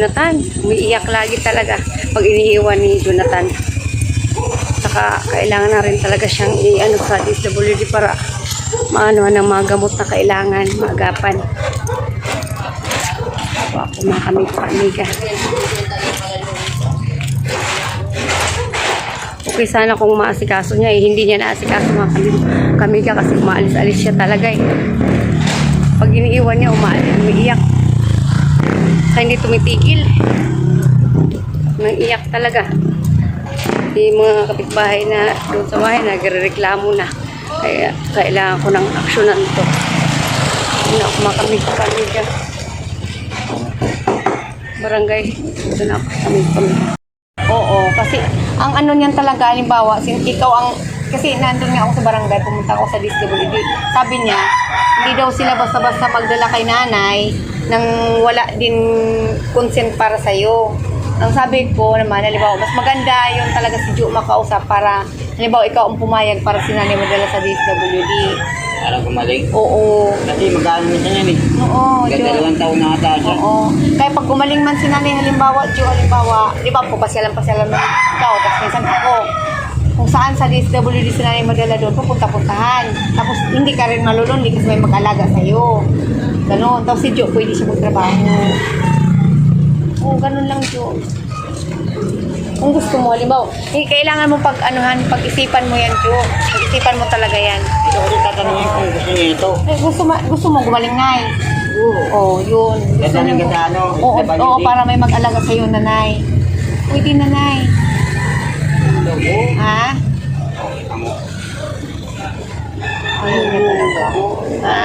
Jonathan. Umiiyak lagi talaga pag iniiwan ni Jonathan. Saka kailangan na rin talaga siyang i-ano sa DSWD para maano ng mga gamot na kailangan, ako mga kami amiga. Okay sana kung maasikaso niya eh. Hindi niya naasikaso mga kami, kamiga kasi umaalis-alis siya talaga eh. Pag iniiwan niya, umaalis, umiiyak. Kaya hindi tumitigil. Nang-iyak talaga. Yung mga kapitbahay na doon sa bahay, nagre-reklamo na. Kaya kailangan ko ng aksyonan to. Hindi ako makamig kamiga. Barangay, na ako kami kami. Oo, kasi ang ano niyan talaga, halimbawa, sin ikaw ang, kasi nandun nga ako sa barangay, pumunta ako sa DSWD. Sabi niya, hindi daw sila basta-basta magdala kay nanay nang wala din consent para sa'yo. Ang sabi ko naman, halimbawa, mas maganda yung talaga si Ju makausap para, halimbawa, ikaw ang pumayag para si nanay magdala sa DSWD. Parang gumaling. Oo. Kasi mag-ano minsan yan eh. Oo, Ju. Dalawang taon na ata siya. Oo. Kaya pag gumaling man si nanay, halimbawa, Diyo, halimbawa, di ba, papasyalan-pasyalan mo ikaw, tapos minsan ako, kung saan sa DSWD si nanay madala doon, pupunta-puntahan. Tapos hindi ka rin malulundi kasi may mag-alaga sa'yo. Ganon. Tapos si Jo, pwede siya magtrabaho. Oo, ganun lang, Jo. Kung gusto mo, halimbawa, eh, kailangan mo pag anuhan, pag-isipan mo yan, Jo. Pag-isipan mo talaga yan. Ito ko rin tatanungin kung gusto niya ito. Eh, gusto, ma- gusto mo gumaling nga eh. Oo. Oo, yun. Gusto Dadalhin mo- ka sa ano, Oo, oo, Baguio. para may mag-alaga sa'yo, nanay. Pwede, nanay. Oo. Ha? Tamo. Ayaw niya talaga. Ha?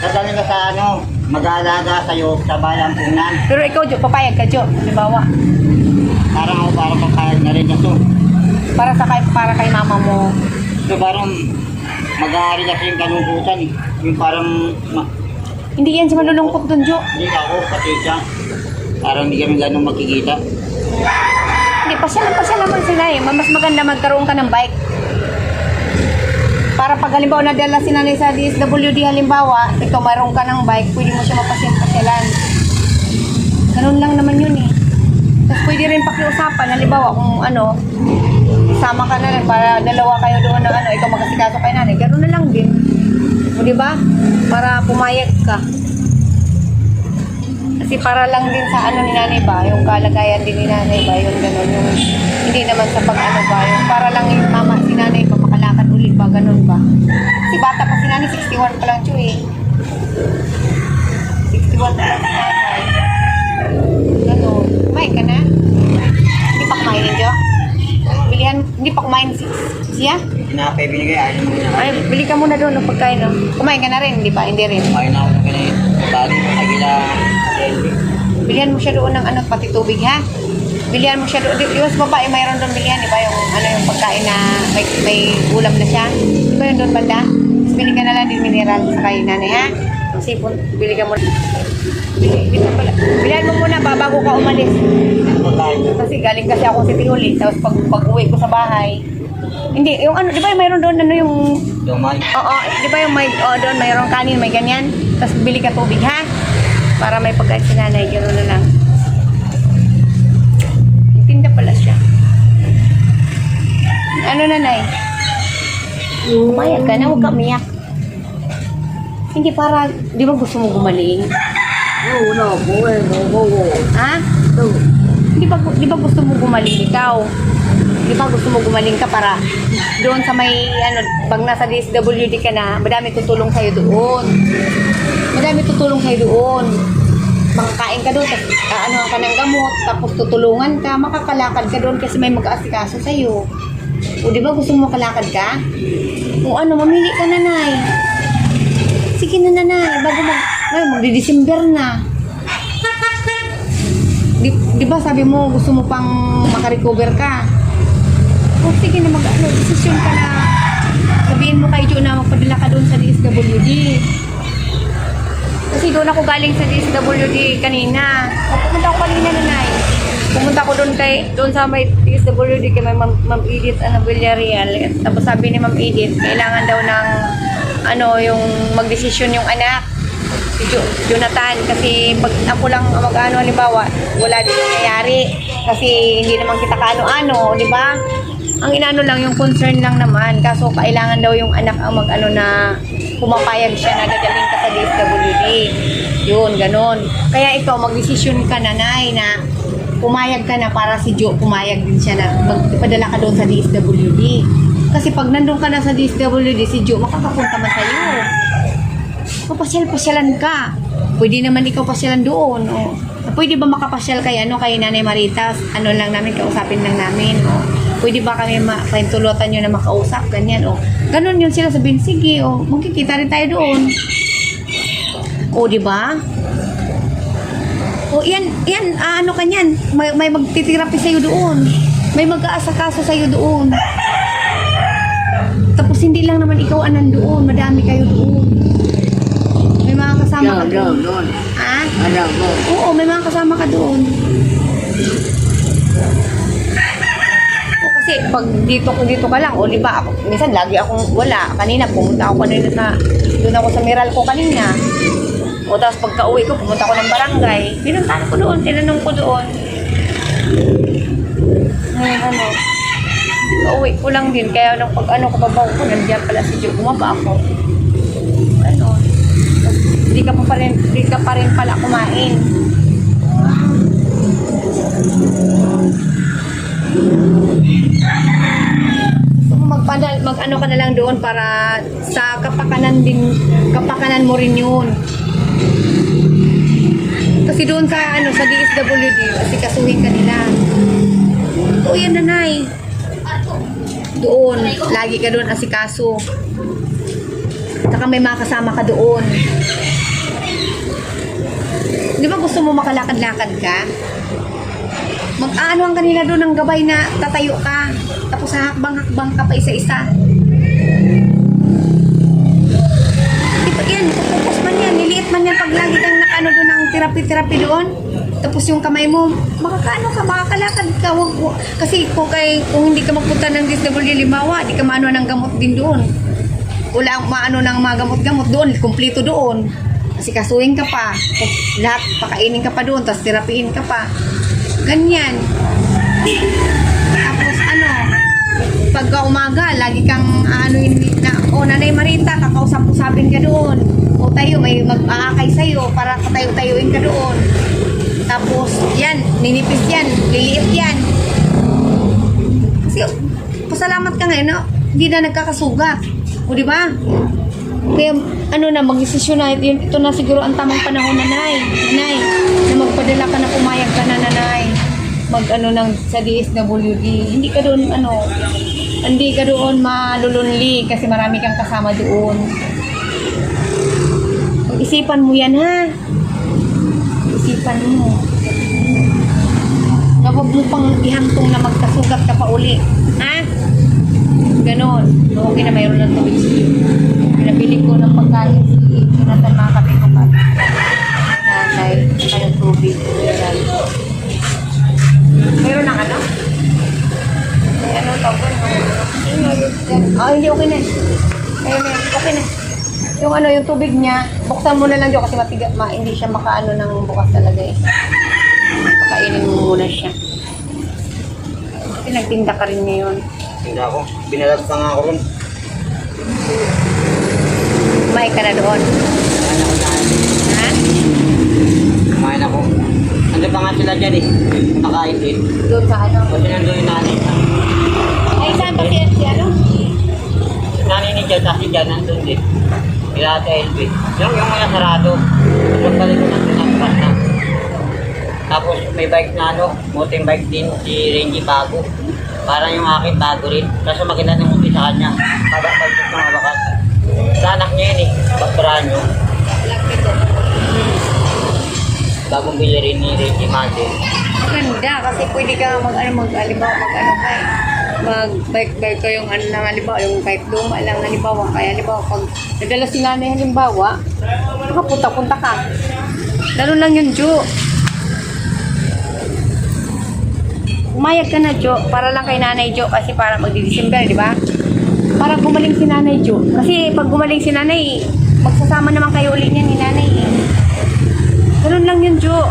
Dadalhin ka sa ano, mag-aalaga sa'yo sa bayan punan. Pero ikaw, Jo, papayag ka, Jo. Halimbawa, Parang ako parang papayag na rin ito. para sa kay, para kay mama mo. So parang mag-aari kasi yung kalungkutan eh. Yung parang, ma- Hindi yan si malulungkot dun, Jo. hindi ako, pati siya. Parang hindi kami ganun magkikita. Hindi, pasyalan, pasyalan mo sila eh. Mas maganda magkaroon ka ng bike. Para pag halimbawa nadala si nanay sa DSWD halimbawa, ikaw mayroon ka ng bike, pwede mo siya mapasyan-pasyalan. Ganun lang naman yun eh. Tapos pwede rin pakiusapan, halimbawa kung ano, sama ka na rin para dalawa kayo doon na ano, ikaw magkasikaso kay nanay. Ganun na lang din. O di ba? Para pumayag ka. Kasi para lang din sa ano ni nanay ba, yung kalagayan din ni nanay ba, yung gano'n, yung hindi naman sa pag-ano ba, yung para lang yung mama si nanay ba, makalakad ulit ba, ganun ba. Si bata pa si nanay, 61 pa lang siya eh. 61 pa lang si nanay. Ganun. Kumain ka na? Hindi pa kumain din, Jo? Bilihan, hindi pa kumain si, siya? Tinapay binigay, ayaw mo na. Ay, bili ka muna doon ng pagkain, no? Kumain ka na rin, di ba? Hindi rin. Kumain na ako ng ganyan. Bali, kagila. Bilihan mo siya doon ng ano, pati tubig, ha? Bilihan mo siya doon. Yung sa babae, mayroon doon bilihan, di ba? Yung, ano, yung pagkain na may, may ulam na siya. Di ba yun doon banda? Tapos bili ka na lang din mineral sa kay nanay, ha? Sipon, bili ka muna. Bili, bili, pala. Bilihan mo muna ba, bago ka umalis. Kasi galing kasi ako sa Tinguli. Tapos pag, pag uwi ko sa bahay, hindi, yung ano, di ba mayroon doon, ano yung Dumay. Oo, di ba yung may, oh, doon mayroong kanin, may ganyan. Tapos bili ka tubig, ha? Para may pagkain si nanay, gano'n na lang. Pala siya. Ano nanay? Umayag ka na, huwag ka umiyak. Hindi para, di ba gusto mo gumaling? Oo, no, no, no, no. Ha? Di ba, di ba gusto mo gumaling ikaw? Di ba gusto mo gumaling ka para doon sa may, ano, pag nasa DSWD ka na, madami tutulong sa'yo doon. Madami tutulong sa'yo doon. Makakain ka doon, tapos ano ka ng gamot, tapos tutulungan ka, makakalakad ka doon kasi may mag-aasikaso sa'yo. O di ba gusto mo makalakad ka? O ano, mamili ka nanay. Sige na nanay, bago mag, ay, magdi-December na. Di, di ba sabi mo gusto mo pang makarecover ka? O sige na mag ano, desisyon ka na sabihin mo kay Jo na magpadala ka doon sa DSWD. Kasi doon ako galing sa DSWD kanina. Pumunta ako kanina nanay. Pumunta ko doon kay doon sa may DSWD kay may Ma'am Ma'am Edith ano Villarreal. Tapos sabi ni Ma'am Edith, kailangan daw ng ano yung magdesisyon yung anak si Jo- Jonathan kasi pag ako lang ang mag-ano halimbawa wala din nangyayari kasi hindi naman kita kaano-ano di ba ang inano lang yung concern lang naman kaso kailangan daw yung anak ang mag-ano na pumapayag siya na dadalhin ka sa DSWD yun ganon kaya ikaw magdesisyon ka nanay na pumayag ka na para si Jo pumayag din siya na magpadala ka doon sa DSWD kasi pag nandun ka na sa DSWD si Jo makakapunta man sa'yo papasyal-pasyalan ka. Pwede naman ikaw pasyalan doon. O. Pwede ba makapasyal kay ano kay Nanay Maritas? Ano lang namin kausapin lang namin. O. Pwede ba kami ma-pahintulutan nyo na makausap? Ganyan. O. Ganon yun sila sabihin, sige. O. Magkikita rin tayo doon. O, di ba? O, yan, yan, ah, ano ka niyan? May, may magtitirapi sa'yo doon. May mag-aasakaso sa'yo doon. Tapos hindi lang naman ikaw ang nandoon. Madami kayo doon. May mga kasama ka Doon, doon. doon, doon. Ha? Ano mo? Oo, may mga kasama ka doon. Kasi pag dito ko dito ka lang, o di ba, minsan lagi akong wala. Kanina pumunta ako kanina sa, doon ako sa Miral ko kanina. O tapos pagka uwi ko, pumunta ako ng barangay. Pinuntahan ko doon, tinanong ko doon. Ngayon ano, uwi ko lang din. Kaya nung pag ano, kababaw ko, nandiyan pala si Joe, bumaba ako. Ano, hindi ka pa, rin, hindi ka pa rin pala kumain. So, magpadal, mag ano ka na lang doon para sa kapakanan din, kapakanan mo rin yun. Kasi doon sa ano sa DSWD, kasi kasuhin ka nila. Oo yan nanay. Doon, lagi ka doon asikaso. Saka may mga kasama ka doon. Di ba gusto mo makalakad-lakad ka? Mag-aanuhan ka nila doon ng gabay na tatayo ka. Tapos hakbang-hakbang ka pa isa-isa. Di ba yan? Focus man yan. Niliit man yan pag lagi kang nakano doon ng therapy-therapy doon. Tapos yung kamay mo, makakaano ka, makakalakad ka. Wag, wag. Kasi kung, kay, kung hindi ka magpunta ng DSWD Limawa, di ka maano ng gamot din doon. Wala ang maano ng mga gamot-gamot doon, kumpleto doon. Kasi kasuhin ka pa. Lahat, pakainin ka pa doon, tapos terapiin ka pa. Ganyan. Tapos ano, pagka umaga, lagi kang ano na, o nanay Marita, kakausap-usapin ka doon. O tayo, may mag-aakay sa'yo para katayo-tayuin ka doon. Tapos, yan, ninipis yan, liliit yan. Kasi, pasalamat ka ngayon, no? Hindi na nagkakasugat. O, di ba? Kaya, ano na, mag-desisyon na, yun, ito na siguro ang tamang panahon, nanay. Nanay, na magpadala ka na, pumayag ka na, nanay. Mag, ano, ng, sa DSWD. Hindi ka doon, ano, hindi ka doon malulunli kasi marami kang kasama doon. Isipan mo yan, ha? Isipan mo. Na huwag mo pang ihantong na magkasugat ka pa uli. Ha? Ganon. Okay na mayroon ng tubig si Pinabili ko ng pagkain si Jonathan mga kape ko pa. Nanay, ng tubig. Mayroon ng ano? Ano tawag Ah, hindi okay na. Ayun okay na. Yung ano, yung tubig niya, buksan mo na lang dyan kasi matigas, ma, hindi siya makaano ng bukas talaga eh. Pakainin mo muna siya. Kasi nagtinda ka rin ngayon. Hindi ako. Binalag pa nga ako ron. Kumain ka na doon. Kumain ako na. Ha? Kumain ako. Andun pa nga sila dyan eh. Nakain din. Doon sa ano? Kasi nandun yung nanay. Ay, saan ba si, si ano? Nanay ni Jan, kasi dyan nandun din. Kila Ate LB. Yung, yung mga sarado. Pagbalik ko nandun ang pas na. Tapos may bike na ano, mountain bike din si Renji bago. Parang yung akin bago rin. Kaso maganda ng muti sa kanya. Pagkot ng wakas. Anak niya yun eh. Lapit ko. Bagong bili rin ni Renji Mate. Ganda kasi pwede ka mag ano mag alimaw mag ano kay. mag-bike-bike kayong ano lang halimbawa, yung kahit luma lang halimbawa. Kaya halimbawa, pag nadala si nanay halimbawa, makapunta-punta ka. Lalo lang yung Ju. Umayag ka na, Jo, para lang kay nanay Jo kasi para magdi-December, di ba? Para gumaling si nanay Jo. Kasi pag gumaling si nanay, magsasama naman kayo ulit niya ni nanay eh. Ganun lang yun, Jo.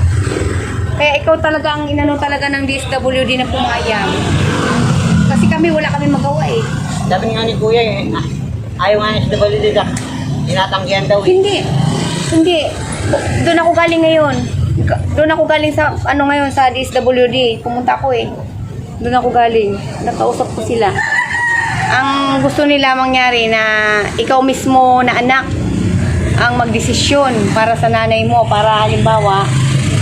Kaya ikaw talaga ang inano talaga ng DSWD na pumayag. Kasi kami wala kami magawa eh. Sabi nga ni Kuya, eh, ah, ayaw nga niya sa WD ka. Tinatanggihan daw eh. Hindi. Hindi. Doon ako galing ngayon. Doon ako galing sa ano ngayon sa DSWD. Pumunta ako eh. Doon ako galing. Nakausap ko sila. Ang gusto nila mangyari na ikaw mismo na anak ang magdesisyon para sa nanay mo. Para halimbawa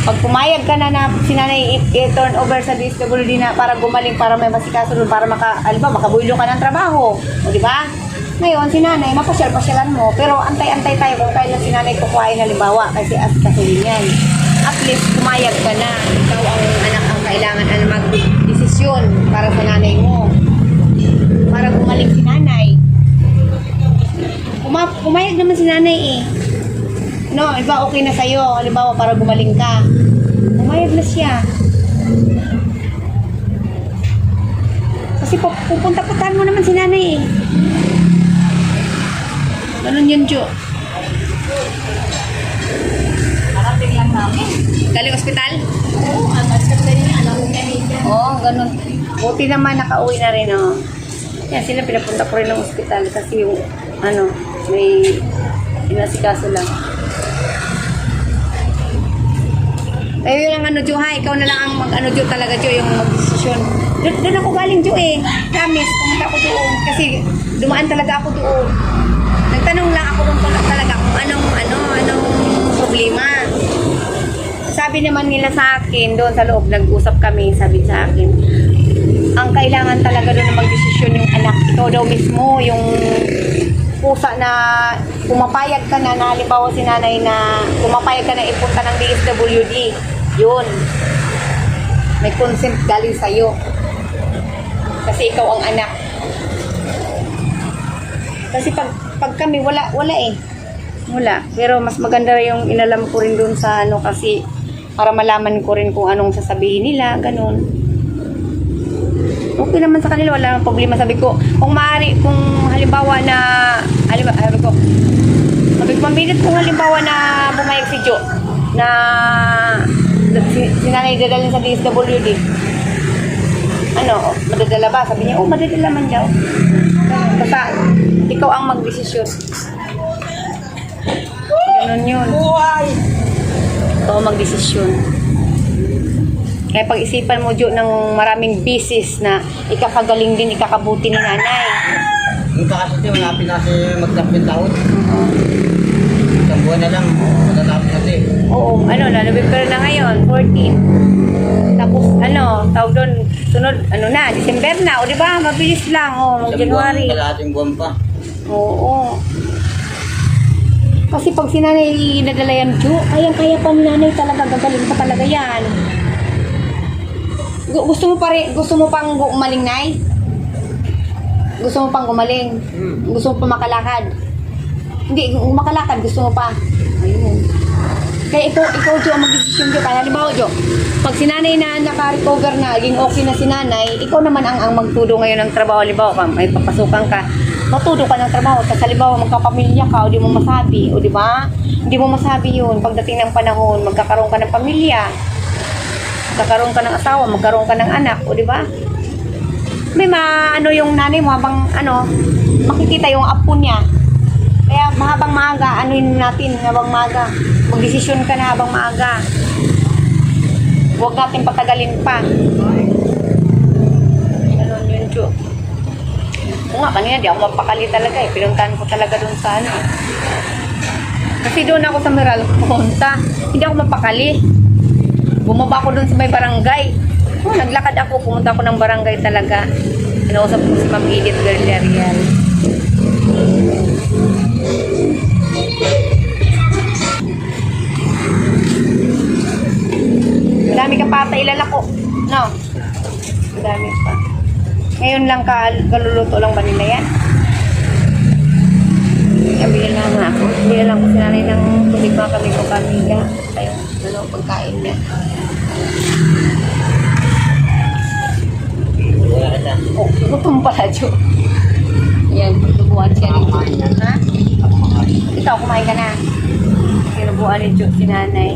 pag pumayag ka na na si nanay i-turn over sa DSWD na para gumaling para may masikaso para maka halimbawa makabulo ka ng trabaho. O di ba? Ngayon si nanay mapasyal-pasyalan mo. Pero antay-antay tayo kung kailan si nanay kukuhain halimbawa kasi as kasulin yan at least pumayag ka na. Ikaw ang anak ang kailangan ang magdesisyon para sa nanay mo para gumaling si nanay Uma pumayag naman si nanay eh. No, iba okay na sa'yo. Halimbawa, para gumaling ka. Pumayag na siya. Kasi pu- pupunta-puntahan mo naman si nanay eh. Ganun yun, Jo. Parating lang namin. Galing ospital? Oo, ang ganda niya, alam niya. Oo, ganun. Buti naman nakauwi na rin, oh. Yan, sila pinapunta ko rin ng ospital kasi yung, ano, may inasikaso lang. Ayun yun ang ano, Jo, ha? Ikaw na lang ang mag, ano, Jo, talaga, Jo, yung mag-desisyon. Doon, ako galing, Jo, eh. Promise, pumunta ako doon. Kasi dumaan talaga ako doon. Nagtanong lang ako pala- talaga kung anong, ano, anong problema. Sabi naman nila sa akin, doon sa loob, nag-usap kami, sabi sa akin, ang kailangan talaga doon na magdesisyon yung anak. Ikaw daw mismo, yung pusa na pumapayag ka na, na halimbawa si nanay na pumapayag ka na ipunta ng DSWD. Yun. May consent galing sa'yo. Kasi ikaw ang anak. Kasi pag, pag kami, wala, wala eh. Wala. Pero mas maganda yung inalam ko rin doon sa ano kasi para malaman ko rin kung anong sasabihin nila, ganun okay naman sa kanila, wala namang problema. Sabi ko, kung maaari, kung halimbawa na, halimbawa, sabi ko, sabi ko, pambilit kung halimbawa na bumayag si Jo, na si, si nanay dadalhin sa DSWD. Ano, madadala ba? Sabi niya, oh, madadala man daw. Basta, ikaw ang magdesisyon. Ganun yun. Buhay! Ikaw ang magdesisyon. Kaya pag-isipan mo, Jo, ng maraming bisis na ikakagaling din, ikakabuti ni nanay. Yung kakasiti, malapit na si magdapit taon. Isang buwan na lang, matatapos na siya. Oo, ano na, November na ngayon, 14. Tapos, ano, tawag doon, sunod, ano na, December na, o di ba? Mabilis lang, o, mag Isang buwan, January. kalahating buwan pa. Oo. Kasi pag si nanay nadala yan, Jo, kayang-kaya pa ni nanay talaga, gagaling pa talaga yan. Gu- Gusto mo pa rin, gusto mo pang gumaling, Nay? Gusto mo pang gumaling? Hmm. Gusto mo pa makalakad? Hindi, makalakad, gusto mo pa. Ayun. Kaya ikaw, ikaw, Jo, ang mag-desisyon, Jo. Kaya halimbawa, Jo, pag si nanay na naka-recover na, naging okay na si nanay, ikaw naman ang, ang magtudo ngayon ng trabaho. Halimbawa, may papasukan ka, matudo ka ng trabaho. Tapos halimbawa, magkapamilya ka, o di mo masabi, o di ba? Hindi mo masabi yun. Pagdating ng panahon, magkakaroon ka ng pamilya, magkakaroon ka ng asawa, magkaroon ka ng anak, o di ba? May maano yung nanay mo habang ano, makikita yung apo niya. Kaya mahabang maaga, ano yun natin, habang maaga. Magdesisyon ka na habang maaga. Huwag natin patagalin pa. Ganun yun, Chu. Oo nga, kanina di ako mapakali talaga eh. Pinuntahan ko talaga doon sa ano. Kasi doon ako sa Meral pumunta. Hindi ako mapakali. Bumaba ako doon sa may barangay. Naglakad ako, pumunta ako ng barangay talaga. Kinausap ko si Ma'am Edith Galerial. Madami ka pa ata ilalako. No? Madami pa. Ngayon, lang ka, kaluluto lang ba nila yan? Na nga ako. Bili lang ko si nanay ng tubig mga kami ko pamilya. Ano, pagkain niya. Oh, gutom pala, Jo. Ayan, tubuan siya Jo. Ha? Ikaw, kumain ka na. Sinubuan ni Jo, si nanay.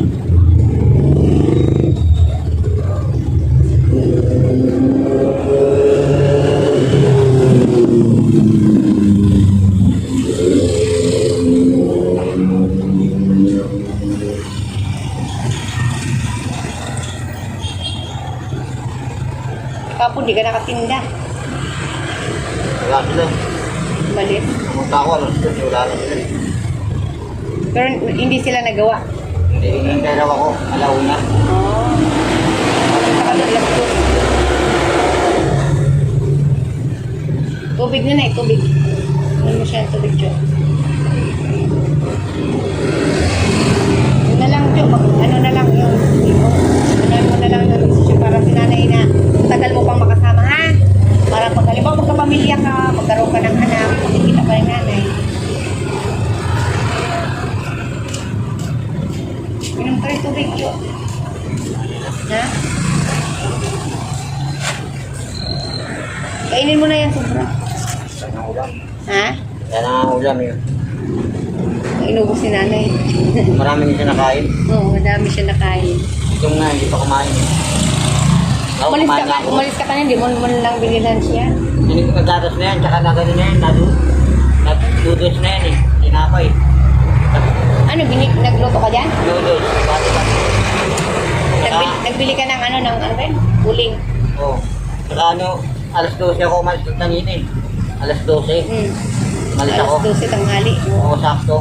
Nakatinda. Wala sila. Balit. Pumunta ako, alas doon, wala na sila. Pero hindi sila nagawa. Hindi, hinihintay raw ako, alauna. Oh. Nakadalas ko. Tubig na na eh, tubig. Ano mo siya, tubig, Jo? Yun na lang, Jo. Ano na lang yung ano mo na lang decision para si nanay na tagal mo pang pag magkapamilya ka, magkaroon ka ng anak, makikita pa ng nanay. Inom ka rin tubig, Jo. Ha? Kainin mo na yan, sobra. Ha? Yan ang ulam yun. Inubos si nanay. Marami din siya nakain. Oo, madami siya nakain. Yung nga, hindi pa kumain. Umalis ka, kumain ka, umalis ka kanina, hindi mo mo lang bilinan siya. Nagdadas na yan, tsaka na gano'n na yan, nadu. Nagdudos na yan eh, tinapay. Ano, bini, nagluto ka dyan? Noodles, bati-bati. Nagbili, nagbili ka ng ano, ng ano rin? Uling. Oo. Saka ano, alas 12 ako umalis ng tanina eh. Alas 12. Hmm. Umalis ako. Alas 12 tanghali. Oo, sakto.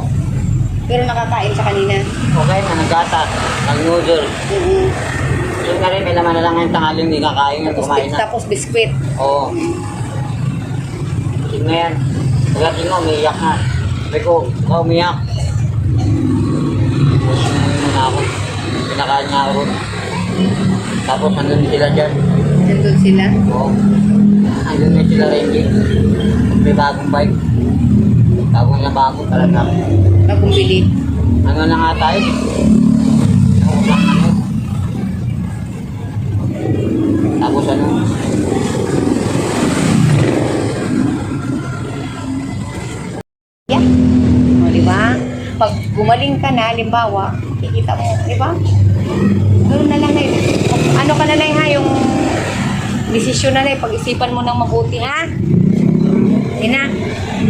Pero nakakain sa kanina. Okay na, nagata. Nag-noodle. Mm-hmm. Yun na rin, may laman na lang yung tanghali, hindi kakain Tapos, kumain na. tapos biskwit. Oo. Yun na yan. Pagdating mo, umiiyak na. Sabi ko, ikaw umiyak. Tapos umuwi muna ako. Pinakain niya ako. Tapos andun sila dyan. Nandun sila. Oo. Andun na sila Renji. May bagong bike. Bagong na bago talaga. Bagong bili. Ano na nga tayo? Ano na ano? Gumaling ka na, halimbawa, kikita mo, di ba? Ganoon na lang yun. Ano ka na lang ha, yung desisyon na lang, pag-isipan mo ng mabuti, ha? Ina,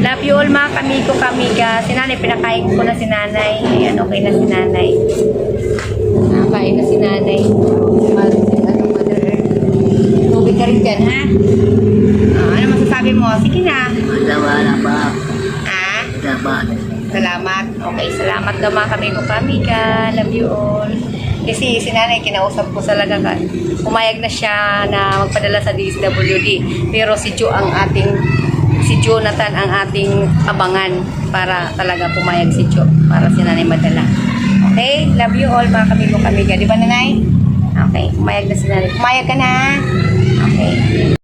love you all mga kamigo kamiga. Si nanay, pinakain ko na si nanay. Ayan, okay na si nanay. Nakain na si nanay. Mother, ano, mother earth. Tubig ka rin dyan, ha? Ah, ano masasabi mo? Sige na. Wala pa. Ah? Dapat. Salamat. Okay, naman kami ko kami ka. Love you all. Kasi si nanay, kinausap ko talaga ka. Umayag na siya na magpadala sa DSWD. Pero si Jo ang ating, si Jonathan ang ating abangan para talaga pumayag si Jo para si nanay madala. Okay? Love you all mga kami ko kami ka. Di ba nanay? Okay, pumayag na si nanay. Pumayag ka na. Okay.